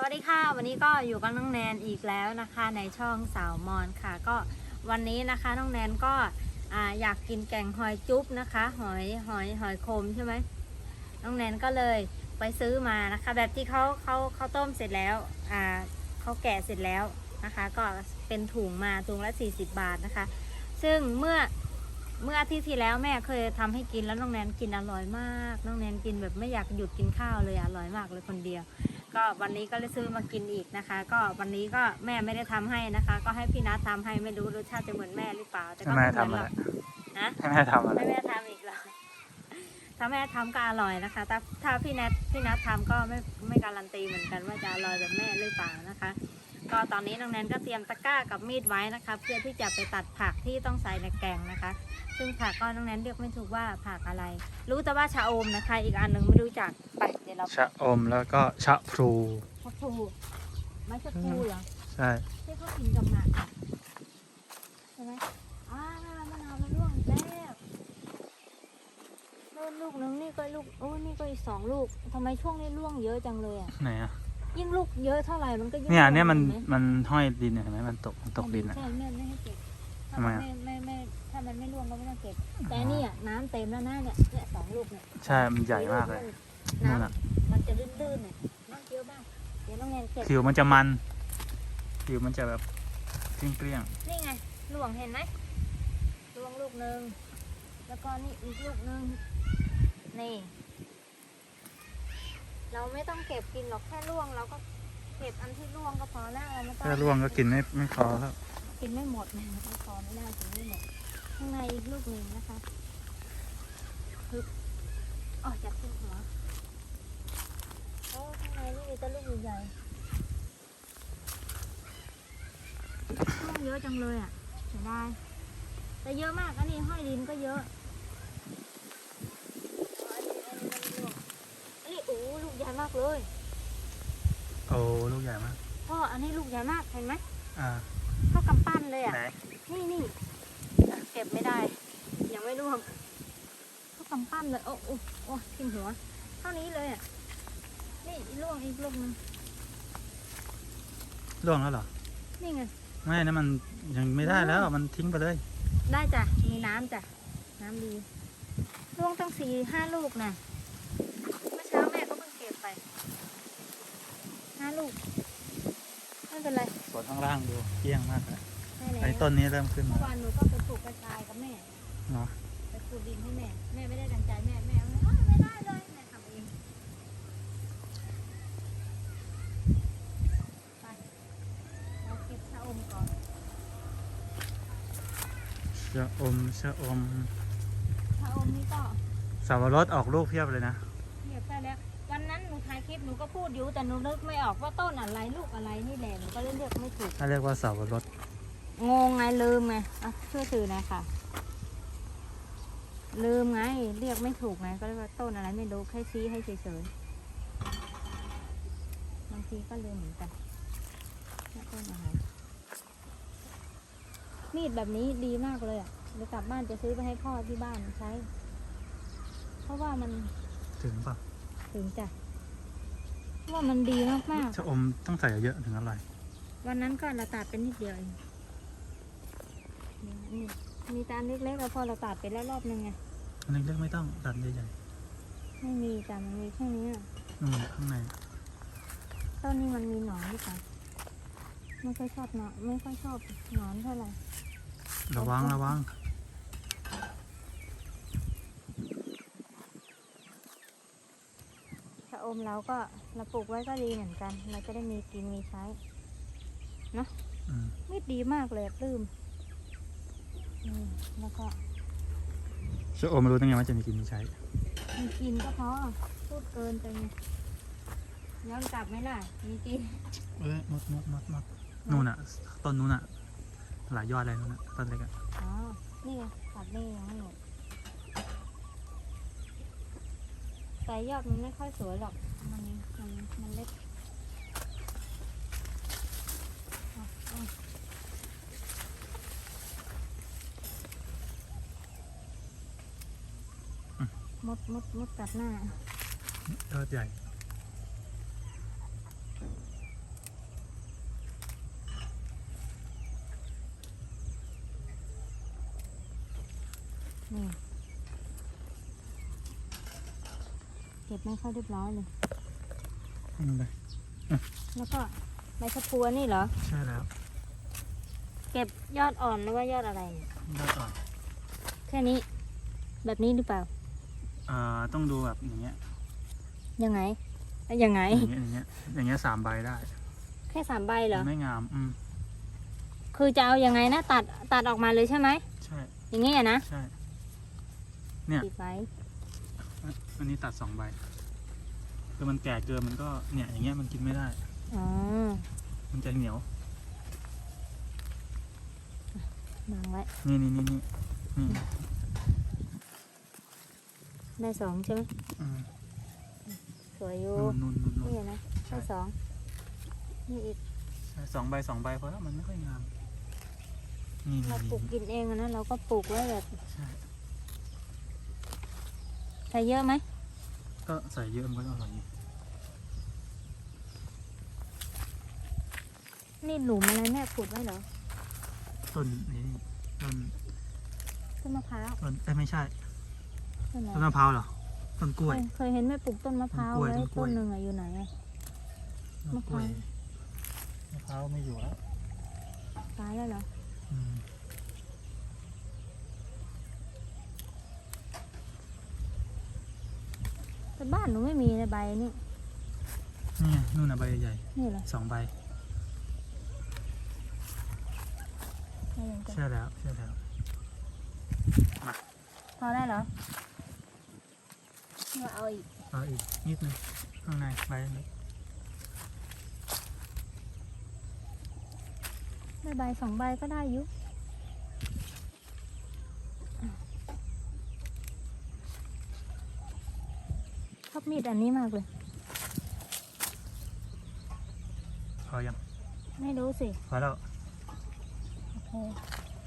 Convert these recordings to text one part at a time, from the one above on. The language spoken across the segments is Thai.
สวัสดีค่ะ วันนี้ก็อยู่กับน้องแนนอีกแล้วนะคะ ในช่องสาวมอนค่ะ ก็วันนี้นะคะน้องแนนก็อ่าอยากกินแกงหอยจุ๊บนะคะ หอยหอยหอยคมใช่ไหมน้องแนนก็เลยไปซื้อมานะคะ แบบที่เขาเขาเขาต้มเสร็จแล้วอ่าเขาแกะเสร็จแล้วนะคะ ก็เป็นถุงมาถุงละ40 บาทนะคะ ซึ่งเมื่อเมื่ออาทิตย์ที่แล้วแม่เคยทำให้กินแล้วน้องแนนกินอร่อยมาก น้องแนนกินแบบไม่อยากหยุดกินข้าวเลยอร่อยมากเลยคนเดียว ก็วันนี้ก็เลยซื้อมากินอีกนะคะ ก็วันนี้ก็แม่ไม่ได้ทำให้นะคะ ก็ให้พี่นัททำให้ไม่รู้รสชาติจะเหมือนแม่หรือเปล่าแต่ให้ก็แม่ไม่เหมือนทำหอะรไรอกนะให้แม่ทำอะไรให้แม่ทำอีกเหรอถ้าแม่ทำก็อร่อยนะคะถ้าถ้าพี่นัทพี่นัททำก็ไม่ไม่การันตีเหมือนกันว่าจะอร่อยแบบแม่หรือเปล่านะคะ ก็ตอนนี้น้องแนนก็เตรียมตะกร้ากับมีดไว้นะคะ เพื่อที่จะไปตัดผักที่ต้องใส่ในแกงนะคะ ซึ่งผักก็น้องแนนเรียกไม่ถูกว่าผักอะไร รู้แต่ว่าชะอมนะคะ อีกอันหนึ่งไม่รู้จักไปเดี๋ยวเราชะอมแล้วก็ชะพลูชะพลูไม่ชะพลูเหรอใช่ที่เขากินกับหนักอะใช่ไหมอ่ามะนาวมันร่วงแล้วนู่นลูกนึงนี่ก็ลูกโอ้นี่ก็อีกสองลูกทำไมช่วงนี้ร่วงเยอะจังเลยอะไหนอะ ยิ่งลูกเยอะเท่าไหร่มันก็ยิ่งเนี่ยร่วงเนี่ยมันห็ไหมันห้อยดินเนี่ยเห็นไหมมันตกมันตกดินอะ ใช่แม่ไม่ให้เก็บถ้าทำไมมันอะ ไม่ไม่ไม่ถ้ามันไม่ร่วงก็ไม่ต้องเก็บ แต่อันนี่อะน้ำเต็มแล้วนะเนี่ยเนี่ยสองลูกเนี่ยใช่มันใหญ่มากเลยน้นู่นอะำมันจะลื่นๆเนี่ยน้ำเยอะมากเดี๋ยวน้องแนนเก็บ ผิวมันจะมันผิวมันจะแบบเกลี้ยงนี่ไงหลวงเห็นไหมหลวงลูกหนึ่งแล้วก็นี่อีกลูกหนึ่งนี่ เราไม่ต้องเก็บกินหรอกแค่ล่วงเราก็เก็บอันที่ล่วงก็พอแล้วเราไม่ๆต้องถ้าร่วงก็กินไม่ไม่พอแล้วกินไม่หมดนะไม่พอไม่ได้กินไม่หมดข้างในอีกลูกหนึ่งนะคะฮึบอ๋อจับขึ้นหัวโอ้ข้างในนี่มีแต่ลูกใหญ่ๆลูกเยอะจังเลยอะเสียดายแต่เยอะมากอันนี้ห้อยดินก็เยอะอันนี้โอ้ลูก ใหญ่มากเลยโอ้ลูกใหญ่มากพ่ออันนี้ลูกใหญ่มากเห็นไหมอ่าเท่ากำปั้นเลยอะไหนนี่นี่อะเก็บไม่ได้ ยังไม่ร่วงเท่ากำปั้นเลยโอ้โอ้โอ้ทิ่มหัว เท่านี้เลยอะนี่ร่วงอีกลูกนึงร่วงแล้วเหรอนี่ไงไม่นะมันยังไม่ได้แล้วมันทิ้งไปเลย ได้จ้ะมีน้ำจ้ะน้ำดีร่วงตั้งสี่ห้าลูกนะเมื่อเช้าแม่ก็เพิ่งเก็บไป ห้าลูกไม่เป็นไรสวนข้างล่างดูเกลี้ยงมากเลยได้แล้วไอ้ต้นนี้เริ่มขึ้นเมื่มาอวานหนูก็ไปปลูกกระชายกับแม่ เนาะไปขูดดินให้แม่ แม่ไม่ได้ดังใจแม่ แม่เอาเลยอ้าวไม่ได้เลยแม่ทำเองไปเราเก็บชะอมก่อน ชะอมชะอมชะอมนี่ก็สับปะรดออกลูกเพียบเลยนะเก็บได้แล้ว วันนั้นหนูถ่ายคลิปหนูก็พูดอยู่แต่หนูนึกไม่ออกว่าต้นอะไรลูกอะไรนี่แหละหนูก็เลยเรียกไม่ถูก ถ้าเรียกว่าสับปะรดงงไงลืมไงอะช่วยสื่อหน่อยค่ะ ลืมไงเรียกไม่ถูกไงก็เลยว่าต้นอะไรไม่รู้แค่ชี้ให้เฉยๆบางทีก็ลืมเหมือนกันว่าต้นอะไรมีดแบบนี้ดีมากเลยอะเดี๋ยวกลับบ้านจะซื้อไปให้พ่อที่บ้านใช้ เพราะว่ามันถึงเปล่ะ ถึงจ้ะเพราะว่ามันดีมากชะอมต้องใส่เยอะถึงอร่อยๆวันนั้นก็เราตัดเป็นนิดเดียวเองนี่มีตาเล็กๆแล้วพอเราตัดไปแล้วรอบนึงไงอันนี้เล็กไม่ต้องตัดใหญ่ไม่มีจ้ะมันมีแค่นี้อะๆนู่นข้างในต้นนี้มันมีหนอนหรือเปล่าไม่ค่อยชอบหนอนไม่ค่อยชอบหนอนเท่าไหร่ระวังระวัง ชะ อมเราก็เราปลูกไว้ก็ดีเหมือนกัน เราจะได้มีกินมีใช้อืมมีดดีมากเลยอะปลื้มอืมแล้วก็ชะอมรู้ตั้งไงว่าจะมีกินมีใช้ มีกินก็พอพูดเกินไปไงย้อนกลับไหมล่ะ มีกิน เอ้ยมดมดมดมดนู่นอะ ต้นนู่นอะ หลายยอดเลยนู่นอะ ต้นเล็กอะ อ๋อ นี่ไงตัดนี่ยังไม่หมด แต่ยอดมันไม่ค่อยสวยหรอก มันมันมันเล็กอะอะมดมดมดกัดหน้ายอดใหญ่ นี่ เก็บไม่ค่อยเรียบร้อยเลยอืมไปแล้วก็ใบชะพูอันนี่เหรอ ใช่แล้วเก็บยอดอ่อนหรือว่ายอดอะไรเนี่ยได้ก่อนแค่นี้ แบบนี้หรือเปล่าเอ่อต้องดูแบบอย่างเงี้ยยังไงแล้วยังไง อย่างเงี้ยอย่างเงี้ยอย่างเงี้ยสามใบได้ แค่สามใบเหรอ ไม่งามอืมคือจะเอายังไงนะ ตัดตัดออกมาเลยใช่ไหมใช่ อย่างงี้อะนะใช่ เนี่ย ปิดไว้ อันนี้ตัดสองใบคือมันแก่เกินมันก็เนี่ยอย่างเงี้ยมันกินไม่ได้ อ๋อ มันจะเหนียววางไว้ นี่นี่นี่นี่นี่ได้สองใช่ไหมอืมสวยอยู่ นู่นนู่นนู่นนี่นู่นนะได้สองนี่อีก ใช่สองใบสองใบเพราะว่ามันไม่ค่อยงาม นี่เรานี่ปลูกนี่กินเองอะนะ เราก็ปลูกไว้แบบ ใช่ ใส่เยอะไหมก็ใส่เยอะมันก็อร่อยอยู่นี่หลุมอะไรแม่ขุดไว้เหรอต้นนี่ต้นต้นมะพร้าวต้นเอ้ยไม่ใช่ต้นอะไรต้นมะพร้าวเหรอต้นกล้วย เคเคยเห็นแม่ปลูกต้นมะพร้าวต้นกล้วยไว้ต้นกล้ต้วย นหนึ่งอะอยู่ไหนอะต้นกล้วยมะพร้าว มะพร้าวไม่อยู่แล้วตายแล้วเหรออืม แต่บ้านหนูไม่มีในใบนี่นี่ไงนู่นน่ะใบใหญ่นี่เหรอๆสองใบ ไม่ยังจะใช่แล้วใช่แล้วพอได้เหรอมาเอาอีกเอาอีกนิดนึงข้างในใบนี้ได้ใบสองใบก็ได้อยุชอบ มีดอันนี้มากเลย พอยัง ไม่รู้สิ พอแล้ว โอเค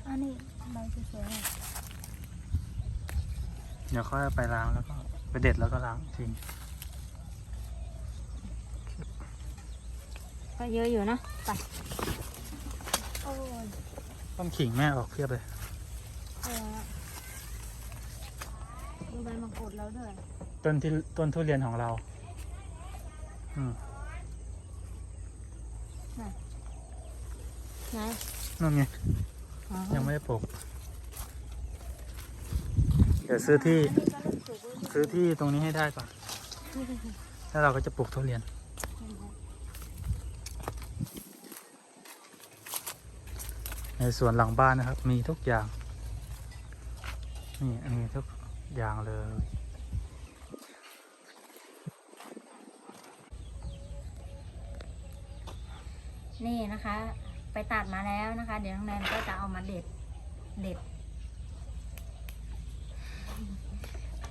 อันนี้ใบสวยๆอะเดี๋ยวค่อยเอาไปล้างแล้วก็ไปเด็ดแล้วก็ล้างทิ้งก็เยอะอยู่นะ ไป โอ้ยต้นขิงแม่ออกเพียบเลย เออดูใบมังคุดแล้วด้วย ต้นที่ต้นทุเรียนของเรา อืมไหนนั่นไง อ๋อยังไม่ได้ปลูกเดี๋ยวซื้อที่อันนี้ก็เริ่มสุกแล้วซื้อที่ตรงนี้ให้ได้ก่อน แล้วเราก็จะปลูกทุเรียน ในสวนหลังบ้านนะครับ มีทุกอย่าง นี่มีทุกอย่างเลย นี่นะคะ ไปตัดมาแล้วนะคะ เดี๋ยวน้องแนนก็จะเอามาเด็ด เด็ด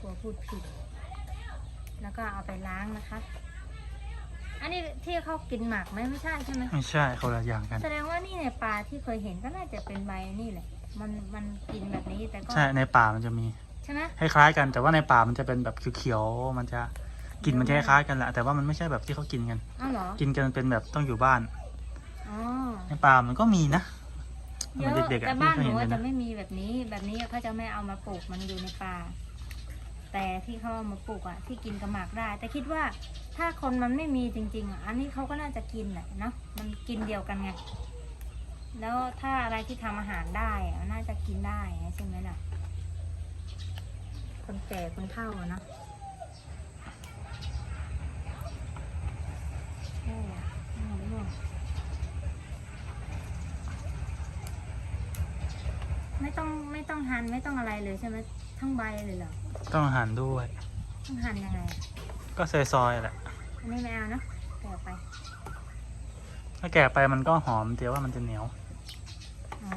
กลัวพูดผิด แล้วก็เอาไปล้างนะคะ อันนี้ที่เขากินหมักไหมไม่ใช่ใช่ไหมไม่ใช่คนละอย่างกัน แสดงว่านี่เนี่ยปลาที่เคยเห็นก็น่าจะเป็นใบนี่แหละ มันมันกินแบบนี้แต่ก็ใช่ในป่ามันจะมีใช่ไหมคล้ายๆกันแต่ว่าในป่ามันจะเป็นแบบเขียวๆมันจะกลิ่นมันจะคล้ายๆกันแหละแต่ว่ามันไม่ใช่แบบที่เขากินกัน อ้าวเหรอ กินกันเป็นแบบต้องอยู่บ้าน อ๋อในป่ามันก็มีนะเยอะเด็กๆอะแต่บ้านหที่นูเคยเห็นกัอะนนะจะไม่มีแบบนี้ แบบนี้เขาจะไม่เอามาปลูกมันอยู่ในป่า แต่ที่เขาเอามาปลูกอะที่กินกับหมากได้ แต่คิดว่าถ้าคนมันไม่มีจริง ๆอะอันนี้เขาก็น่าจะกินแหละเนาะมันกินเดียวกันไงแล้วถ้าอะไรที่ทำอาหารได้อะน่าจะกินได้ใช่ไหมล่ะ คนแก่คนเฒ่าอะเนาะโอ้น่าร่วง ไม่ต้องไม่ต้องหั่นไม่ต้องอะไรเลยใช่ไหมทั้งใบเลยเหรอต้องหั่นด้วย ต้องหั่นยังไง ก็ซอยๆแหละ อันนี้ไม่เอาเนอะแกะไปถ้าแก่ไปมันก็หอมแต่ว่ามันจะเหนียว อ๋อ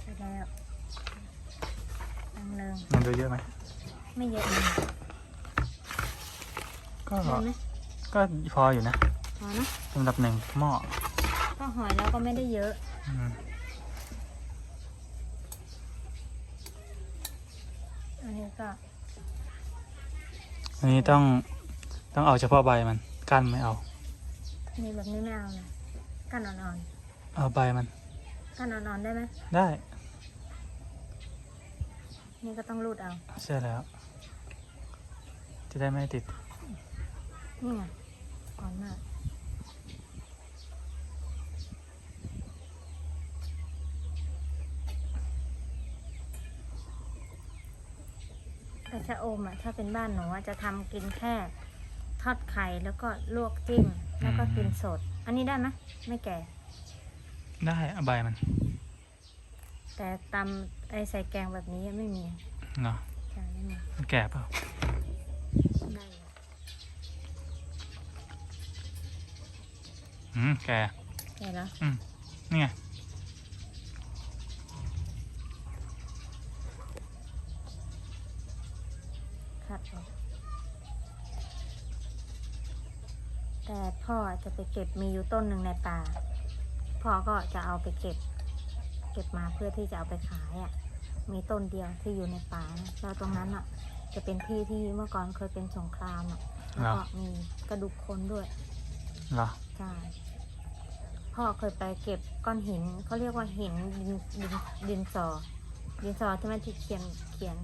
เสร็จแล้วตั้งเริง มันดูเยอะไหม ไม่เยอะเลย ก็เยอะไหมก็พออยู่นะพอเนอะสำหรับหนึ่งหม้อก็หอยเราก็ไม่ได้เยอะอืมอันนี้ก็อันนี้ต้องต้องเอาเฉพาะใบมันก้านไม่เอานี่แบบนี้ไม่เอานะกันอ่อนเอาใบมันๆกันอ่อนๆได้ไหมได้นี่ก็ต้องรูดเอา ใช่แล้ว จะได้ไม่ติด นี่ไงอ่อนมากแต่ชะอมอะถ้าเป็นบ้านหนูอะจะทำกินแค่ทอดไข่แล้วก็ลวกจิ้มแล้วก็กินสด อันนี้ได้ไหมไม่แก่ ได้เอาใบมัน แต่ตำไอใส่แกงแบบนี้ไม่มีเนาะใช่ไม่มีมันแก่เปล่า ได้อยู่ อืมแก่แก่แล้วอืมนี่ไงคัดออกแต่พ่อจะไปเก็บมีอยู่ต้นหนึ่งในป่า พ่อก็จะเอาไปเก็บ เก็บมาเพื่อที่จะเอาไปขายอะ่ะ มีต้นเดียวที่อยู่ในป่านะแล้วตรงนั้นอะ จะเป็นที่ที่เมื่อก่อนเคยเป็นสงครามอะแล้วก็มีกระดูกคนด้วย เหรอใช่พ่อเคยไปเก็บก้อนหินเขาเรียกว่าหินดินดินดินสอดินสอที่มันที่เขียนเขียน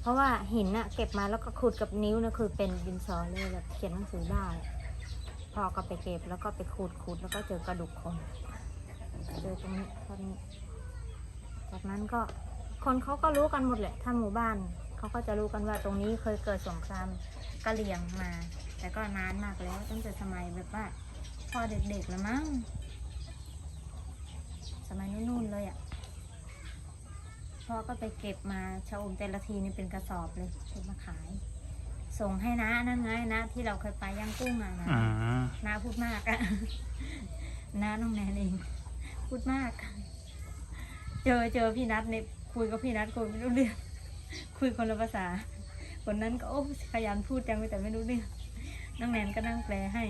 เพราะว่าหินน่ะเก็บมาแล้วก็ขูดกับนิ้วนะคือเป็นดินสอเลยแบบเขียนหนังสือได้พ่อก็ไปเก็บแล้วก็ไปขูดขูดแล้วก็เจอกระดูกคนเจอตรงนี้ตอนนี้จากนั้นก็คนเขาก็รู้กันหมดแหละถ้าหมู่บ้านเขาก็จะรู้กันว่าตรงนี้เคยเกิดสงครามกะเหรี่ยงมา แต่ก็นานมากแล้วตั้งแต่สมัยแบบว่าพ่อเด็กๆแล้วมั้ง สมัยนู่นๆเลยอะ่ะ พ่อก็ไปเก็บมาชะอมแต่ละทีนี่เป็นกระสอบเลยเก็บมาขาย ส่งให้นะนั่นไงนะ ที่เราเคยไปย่างกุ้งอะนะอืมน้าพูดมากอะน้าน้องแนนเอง พูดมาก เจอเจอพี่นัทเนี่ยคุยกับพี่นัทคุยไม่รู้เรื่อง คุยคนละภาษา คนนั้นก็โอ้ขยันพูดจังแต่ไม่รู้เรื่อง น้องแนนก็นั่งแปลให้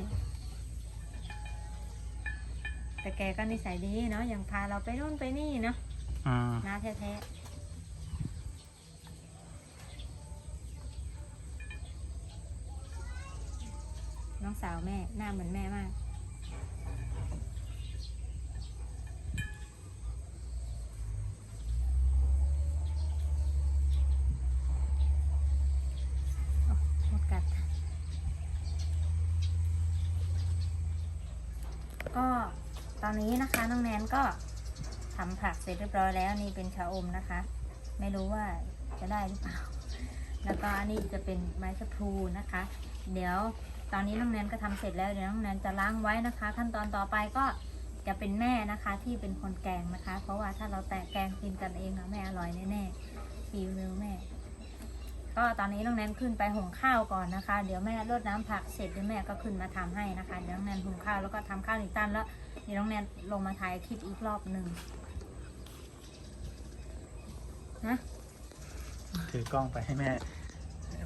แต่แกก็นิสัยดีเนาะอย่างพาเราไปนู่นไปนี่เนาะอืมน้าแท้ๆน้องสาวแม่หน้าเหมือนแม่มาก โอ้หมดกัด ก็ต อนนี้นะคะน้องแนนก็ทำผักเสร็จเรียบร้อยแล้วนี่เป็นชะอมนะคะ ไม่รู้ว่าจะได้หรือเปล่า แล้วก็อันนี้จะเป็นไม้ชะพลูนะคะ เดี๋ยวตอนนี้น้องแนนก็ทำเสร็จแล้วเดี๋ยวน้องแนนจะล้างไว้นะคะ ขั้นตอนต่อไปก็จะเป็นแม่นะคะที่เป็นคนแกงนะคะ เพราะว่าถ้าเราแตกแกงกินกันเองอะแม่อร่อยแน่ๆฟิวเร็วแม่ ก็ตอนนี้น้องแนนขึ้นไปหุงข้าวก่อนนะคะ เดี๋ยวแม่รดน้ำผักเสร็จเดี๋ยวแม่ก็ขึ้นมาทำให้นะคะเดี๋ยวน้องแนนหุงข้าวแล้วก็ทำข้าวหนึ่งตันแล้ว เดี๋ยวน้องแนนลงมาถ่ายคลิปอีกรอบหนึ่งนะถือกล้องไปให้แม่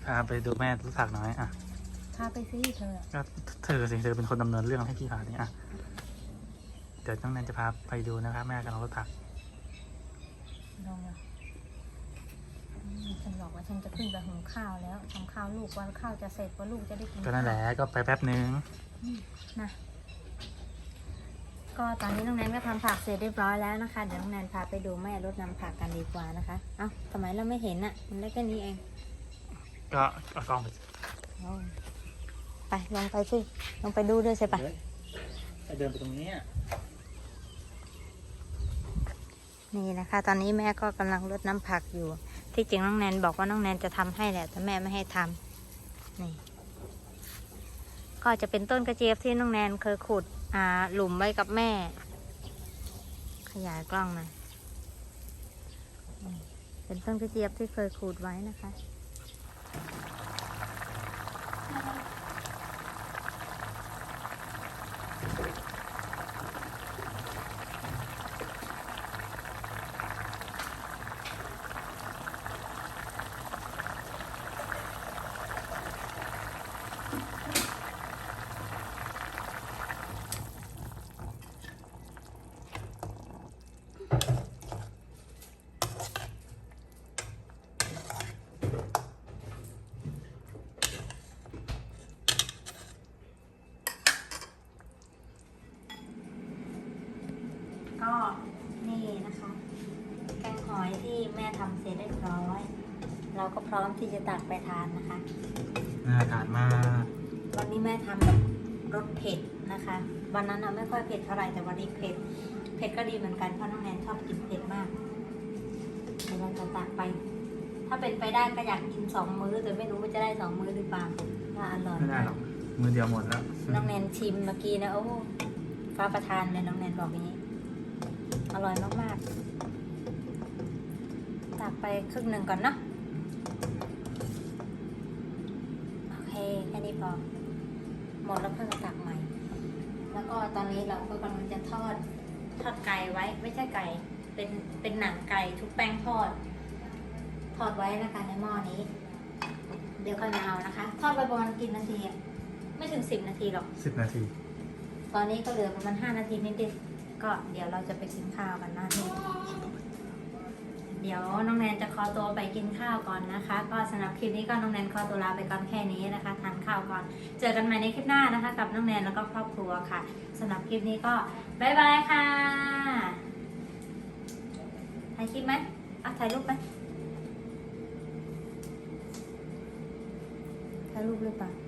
พาไปดูแม่รู้ผักหน่อยอะ พาไปซิเธอก็เธอสิเธอเป็นคนดำเนินเรื่องให้พี่พาเนี่ยอะ เดี๋ยวน้องแนนจะพาไปดูนะครับ แม่กำลังรถผักลองเลยอืมฉันบอกว่าฉันจะขึ้นไปหุงข้าวแล้วทำข้าวลูกว่าข้าวจะเสร็จว่าลูกจะได้กินก็นั่นแหละก็ไปแป๊บนึงนะ ก็ตอนนี้น้องแนนก็ทำผักเสร็จเรียบร้อยแล้วนะคะ เดี๋ยวน้องแนนพาไปดูแม่รดน้ำผักกันดีกว่านะคะ เอ้าทำไมเราไม่เห็นอะมันได้แค่นี้เอง ก็เอากล้องไปเอาไปลงไปสิลงไปดูด้วยสิปะไปเดินไปตรงนี้อะนี่นะคะ ตอนนี้แม่ก็กำลังรดน้ำผักอยู่ ที่จริงน้องแนนบอกว่าน้องแนนจะทำให้แหละ แต่แม่ไม่ให้ทำนี่ ก็จะเป็นต้นกระเจี๊ยบที่น้องแนนเคยขุด อ่าหลุมไว้กับแม่ ขยายกล้องหน่อยเป็นต้นกระเจี๊ยบที่เคยขูดไว้นะคะ ก็พร้อมที่จะตักไปทานนะคะ น่าทานมาก วันนี้แม่ทำแบบรสเผ็ดนะคะ วันนั้นเราไม่ค่อยเผ็ดเท่าไหร่แต่วันนี้เผ็ด เผ็ดก็ดีเหมือนกันเพราะน้องแนนชอบกินเผ็ดมากเดี๋ยวเราจะตักไป ถ้าเป็นไปได้ก็อยากกินสองมื้อแต่ไม่รู้ว่าจะได้สองมื้อหรือเปล่าว่าอร่อยไม่ได้หรอกมือเดียวหมดแล้ว น้องแนนชิมเมื่อกี้นะโอ้ฟ้าประทานเลยน้องแนนบอกอย่างนี้ อร่อยมากๆตักไปครึ่งหนึ่งก่อนเนาะ นี้พอหมดแล้วค่อยมาตักใหม่ แล้วก็ตอนนี้เราก็กำลังจะทอดทอดไก่ไว้ไม่ใช่ไก่ เป็นเป็นหนังไก่ทุกแป้งทอด ทอดไว้นะคะในหม้อนี้ เดี๋ยวค่อยมาเอานะคะ ทอดไปประมาณกี่นาทีอะไม่ถึงสิบนาทีหรอก สิบนาที ตอนนี้ก็เหลือประมาณห้านาทีนิดๆก็เดี๋ยวเราจะไปกินข้าวกันหน้าที่ เดี๋ยวน้องแนนจะขอตัวไปกินข้าวก่อนนะคะ ก็สำหรับคลิปนี้ก็น้องแนนขอตัวลาไปก่อนแค่นี้นะคะทานข้าวก่อน เจอกันใหม่ในคลิปหน้านะคะ กับน้องแนนแล้วก็ครอบครัวค่ะสำหรับคลิปนี้ก็บายบายค่ะถ่ายคลิปไหมอะถ่ายรูปไหมถ่ายรูปหรือเปล่า